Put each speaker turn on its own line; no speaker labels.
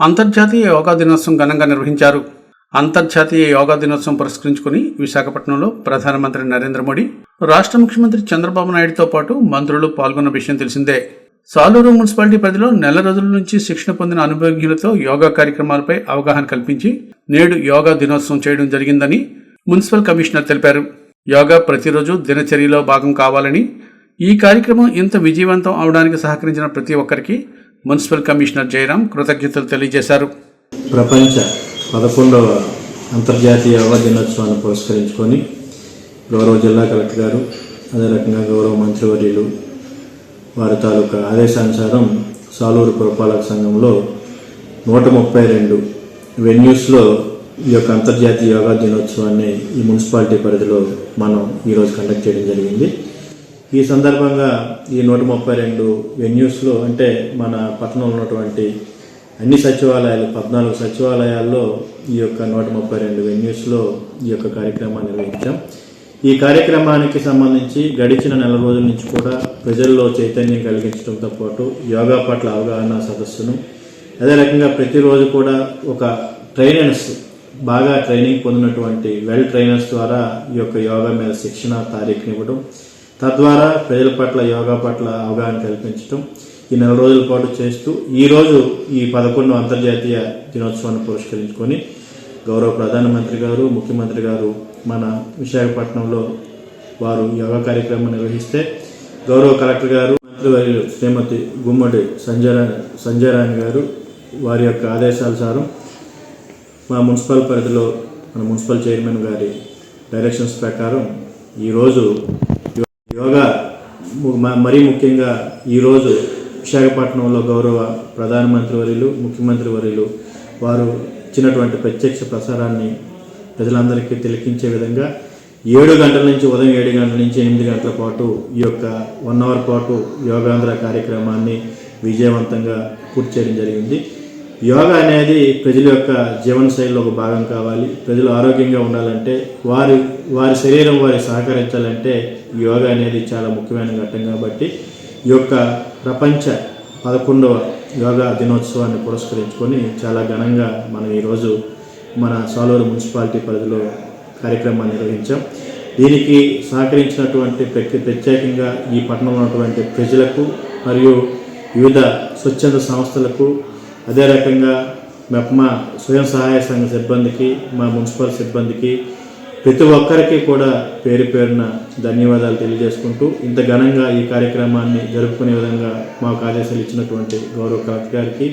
అంతర్జాతీయ యోగా దినోత్సవం ఘనంగా నిర్వహించారు. అంతర్జాతీయ యోగా దినోత్సవం పురస్కరించుకుని విశాఖపట్నంలో ప్రధానమంత్రి నరేంద్ర మోడీ రాష్ట్ర ముఖ్యమంత్రి చంద్రబాబు నాయుడుతో పాటు మంత్రులు పాల్గొన్న విషయం తెలిసిందే. సాలూరు మున్సిపాలిటీ పరిధిలో నెల రోజుల నుంచి శిక్షణ పొందిన అనుభవజ్ఞులతో యోగా కార్యక్రమాలపై అవగాహన కల్పించి నేడు యోగా దినోత్సవం చేయడం జరిగిందని మున్సిపల్ కమిషనర్ తెలిపారు. యోగా ప్రతిరోజు దినచర్యలో భాగం కావాలని ఈ కార్యక్రమం ఇంత విజయవంతం అవడానికి సహకరించిన ప్రతి ఒక్కరికి మున్సిపల్ కమిషనర్ జయరాం కృతజ్ఞతలు తెలియజేశారు.
ప్రపంచ పదకొండవ అంతర్జాతీయ యోగా దినోత్సవాన్ని పురస్కరించుకొని గౌరవ జిల్లా కలెక్టర్ గారు అదే రకంగా గౌరవ మంత్రివర్యులు వారి తాలూకా ఆదేశానుసారం సాలూరు పురపాలక సంఘంలో నూట ముప్పై రెండు వెన్యూస్లో ఈ యొక్క అంతర్జాతీయ యోగా దినోత్సవాన్ని ఈ మున్సిపాలిటీ పరిధిలో మనం ఈరోజు కండక్ట్ చేయడం జరిగింది. ఈ సందర్భంగా ఈ నూట ముప్పై రెండు వెన్యూస్లో అంటే మన పట్టణంలో ఉన్నటువంటి అన్ని సచివాలయాలు పద్నాలుగు సచివాలయాల్లో ఈ యొక్క నూట ముప్పై రెండు వెన్యూస్లో ఈ యొక్క కార్యక్రమాన్ని నిర్వహించాం. ఈ కార్యక్రమానికి సంబంధించి గడిచిన నెల రోజుల నుంచి కూడా ప్రజల్లో చైతన్యం కలిగించడంతో పాటు యోగా పట్ల అవగాహన సదస్సును అదే రకంగా ప్రతిరోజు కూడా ఒక ట్రైనర్స్ బాగా ట్రైనింగ్ పొందినటువంటి వెల్ ట్రైనర్స్ ద్వారా ఈ యొక్క యోగా మీద శిక్షణ తారీఖుని ఇవ్వడం తద్వారా ప్రజల పట్ల యోగా పట్ల అవగాహన కల్పించడం ఈ నెల రోజుల పాటు చేస్తూ ఈరోజు ఈ పదకొండు అంతర్జాతీయ దినోత్సవాన్ని పురస్కరించుకొని గౌరవ ప్రధానమంత్రి గారు ముఖ్యమంత్రి గారు మన విశాఖపట్నంలో వారు యోగా కార్యక్రమం నిర్వహిస్తే గౌరవ కలెక్టర్ గారు మంత్రివర్యులు శ్రీమతి గుమ్మడి సంజయ్ సంజయరాణి గారు వారి యొక్క ఆదేశానుసారం మా మున్సిపల్ పరిధిలో మన మున్సిపల్ చైర్మన్ గారి డైరెక్షన్స్ ప్రకారం ఈరోజు యోగా మరీ ముఖ్యంగా ఈరోజు విశాఖపట్నంలో గౌరవ ప్రధానమంత్రి వర్యులు ముఖ్యమంత్రి వర్యులు వారు ఇచ్చినటువంటి ప్రత్యక్ష ప్రసారాన్ని ప్రజలందరికీ తిలకించే విధంగా ఏడు గంటల నుంచి ఉదయం ఏడు గంటల నుంచి ఎనిమిది గంటల పాటు ఈ యొక్క వన్ అవర్ పాటు యోగాంధ్ర కార్యక్రమాన్ని విజయవంతంగా పూర్తి చేయడం జరిగింది. యోగా అనేది ప్రజల యొక్క జీవనశైలిలో ఒక భాగం కావాలి. ప్రజలు ఆరోగ్యంగా ఉండాలంటే వారి వారి శరీరం వారి సహకరించాలంటే యోగా అనేది చాలా ముఖ్యమైన ఘట్టం కాబట్టి ఈ యొక్క ప్రపంచ పదకొండవ యోగా దినోత్సవాన్ని పురస్కరించుకొని చాలా ఘనంగా మనం ఈరోజు మన సాలూరు మున్సిపాలిటీ పరిధిలో కార్యక్రమాన్ని నిర్వహించాం. దీనికి సహకరించినటువంటి ప్రత్యే- ప్రత్యేకంగా ఈ పట్టణంలో ఉన్నటువంటి ప్రజలకు మరియు వివిధ స్వచ్ఛంద సంస్థలకు అదే రకంగా మెప్మా స్వయం సహాయ సంఘ సిబ్బందికి మా మున్సిపల్ సిబ్బందికి ప్రతి ఒక్కరికి కూడా పేరు పేరున ధన్యవాదాలు తెలియజేసుకుంటూ ఇంత ఘనంగా ఈ కార్యక్రమాన్ని జరుపుకునే విధంగా మాకు ఆదేశాలు ఇచ్చినటువంటి గౌరవ కలెక్టర్ గారికి